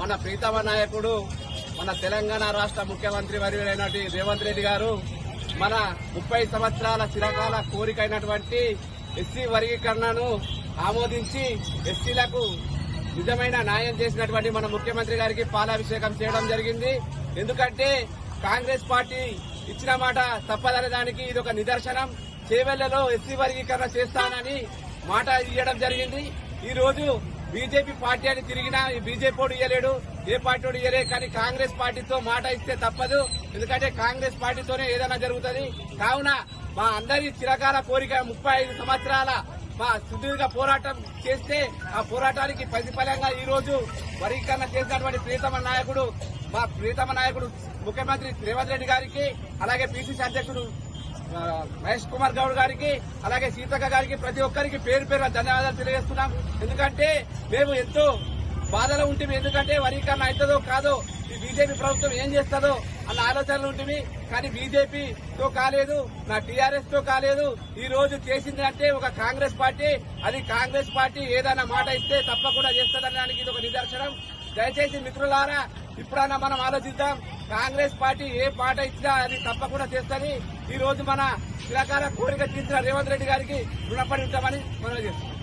మన ప్రీతమ నాయకుడు మన తెలంగాణ రాష్ట్ర ముఖ్యమంత్రి వర్యులైనటువంటి రేవంత్ రెడ్డి గారు మన ముప్పై సంవత్సరాల చిరకాల కోరికైనటువంటి ఎస్సీ వర్గీకరణను ఆమోదించి ఎస్సీలకు నిజమైన న్యాయం చేసినటువంటి మన ముఖ్యమంత్రి గారికి పాలాభిషేకం చేయడం జరిగింది. ఎందుకంటే కాంగ్రెస్ పార్టీ ఇచ్చిన మాట తప్పదనే దానికి ఇది ఒక నిదర్శనం. చేవెళ్ళలో ఎస్సీ వర్గీకరణ చేస్తానని మాట ఇవ్వడం జరిగింది. ఈ రోజు బీజేపీ పార్టీ అని తిరిగినా బీజేపీ వాడు ఇయ్యలేడు ఏ పార్టీ వాడు ఇయ్యలేదు కానీ కాంగ్రెస్ పార్టీతో మాట ఇస్తే తప్పదు. ఎందుకంటే కాంగ్రెస్ పార్టీతోనే ఏదైనా జరుగుతుంది. కావున మా అందరి చిరకాల కోరిక ముప్పై ఐదు సంవత్సరాల మా సుదీర్ఘ పోరాటం చేస్తే ఆ పోరాటానికి ప్రతిఫలంగా ఈ రోజు వర్గీకరణ చేసినటువంటి ప్రియతమ నాయకుడు మా ప్రియతమ నాయకుడు ముఖ్యమంత్రి రేవంత్ రెడ్డి గారికి అలాగే పిసిసి అధ్యక్షుడు మహేష్ కుమార్ గౌడ్ గారికి అలాగే సీతక్క గారికి ప్రతి ఒక్కరికి పేరు పేరు ధన్యవాదాలు తెలియజేస్తున్నాం. ఎందుకంటే మేము ఎంతో బాధలో ఉంటుంది ఎందుకంటే వరీకరణ అవుతుందో కాదో ఈ బీజేపీ ప్రభుత్వం ఏం చేస్తుందో అన్న ఆలోచనలు ఉంటుంది కానీ బీజేపీతో కాలేదు నా టీఆర్ఎస్తో కాలేదు. ఈ రోజు చేసింది అంటే ఒక కాంగ్రెస్ పార్టీ అది కాంగ్రెస్ పార్టీ ఏదైనా మాట ఇస్తే తప్పకుండా చేస్తుందనడానికి ఇది ఒక నిదర్శనం. దయచేసి మిత్రులారా ఇప్పుడైనా మనం ఆలోచిద్దాం కాంగ్రెస్ పార్టీ ఏ పాట ఇచ్చినా అది తప్పకుండా చేస్తుంది ఈ రోజు మన చిరకాల కోరిక తీర్చిన రేవంత్ రెడ్డి గారికి రుణపడి ఉంటామని మనం చేస్తున్నాం.